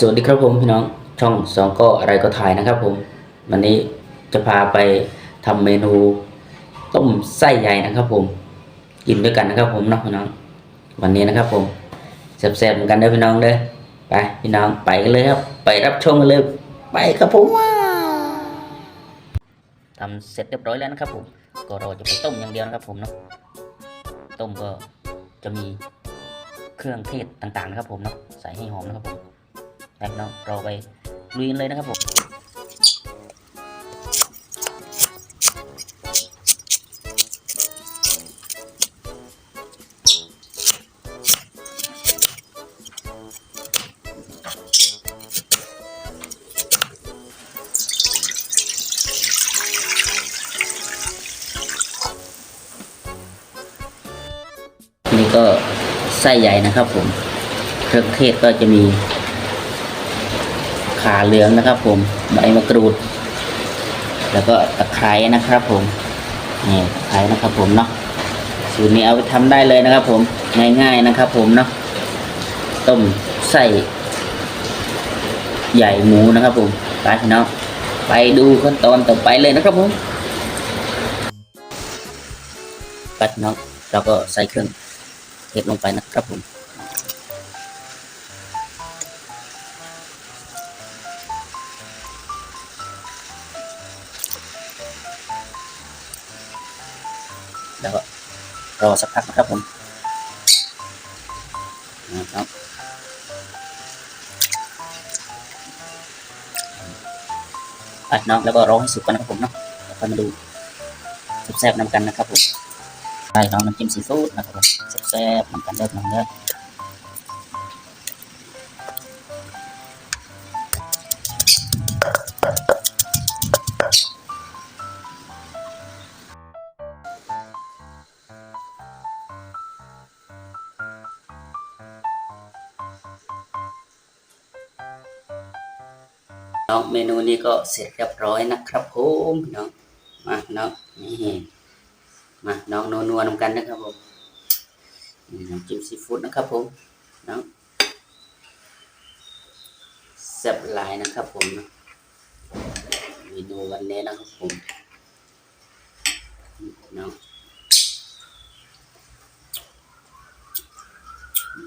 สวัสดีครับผมพี่น้องช่องสองก็อะไรก็ถ่ายนะครับผม วันนี้จะพาไปทำเมนู ต้มไส้ใหญ่นะครับผม กินด้วยกันนะครับผมเนาะพี่น้อง วันนี้นะครับผมแซ่บๆเหมือนกันเด้อพี่น้องเด้อไปพี่น้องไปกันเลยครับ ไปรับชมกันเลยไปครับผมทำเสร็จเรียบร้อยแล้วนะครับ ผม ก็เราจะไปต้มอย่างเดียวนะครับ ผมเนาะต้มก็จะมีเครื่องเทศต่างๆนะครับ ผมเนาะใส่ให้หอมนะครับผม ไปพี่น้องเราไปลุยกันเลยนะครับผมนี่ก็ไส้ใหญ่นะครับผมเครื่องเทศก็จะมี ขาเหลืองนะครับ ผมใบมะกรูด แล้วก็ตะไคร้นะครับ ผมนี่ตะไคร้นะครับ ผมเนาะสูตรนี้เอาไปทำได้เลยนะครับ ผมง่ายๆนะครับ ผมเนาะต้มไส้ใหญ่หมูนะครับ ผมไปพี่น้องไปดูขั้นตอนต่อไปเลยนะครับผมไปพี่น้องเราก็ใส่เครื่องเทศลงไปนะครับผม แล้วก็รอสักพักนะครับผมนะครับไปน้องแล้วก็รอให้สุกกันนะครับผมเนาะแล้วค่อยมาดูแซ่บๆนำกันนะครับผมไปน้องน้ำจิ้มซีฟู้ดนะครับผมแซ่บๆนำกันเด้อน้องเด้ อน้องเมนูนี้ก็เสร็จเรียบร้อยนะครับผมพี่น้องมาน้องนี่มาน้องนัวๆนำกันนะครับผมนี่น้ำจิ้มซีฟู้ดนะครับผมน้องแซ่บหลายนะครับผมเมนูวันนี้นะครับผมน้องอื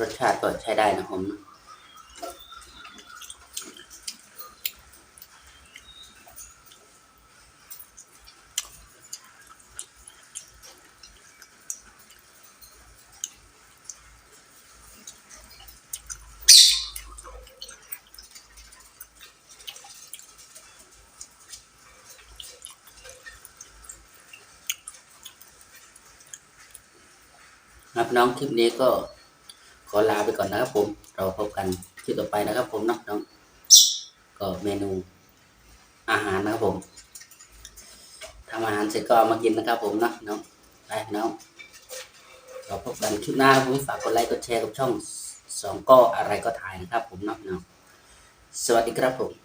รสชาติก็ใช้ได้นะผมครับน้องคลิปนี้ก็ อลาไปก่อนนะครับผม เราพบกันคลิปต่อไปนะครับผมนะน้องก็เมนูอาหารนะครับผมทำอาหารเสร็จก็มากินนะครับผมนะน้องไปน้องเราพบกันคลิปหน้าผมฝากกดไลค์กดแชร์กับช่องสองก็อะไรก็ถ่ายนะครับผมนะน้องสวัสดีครับผม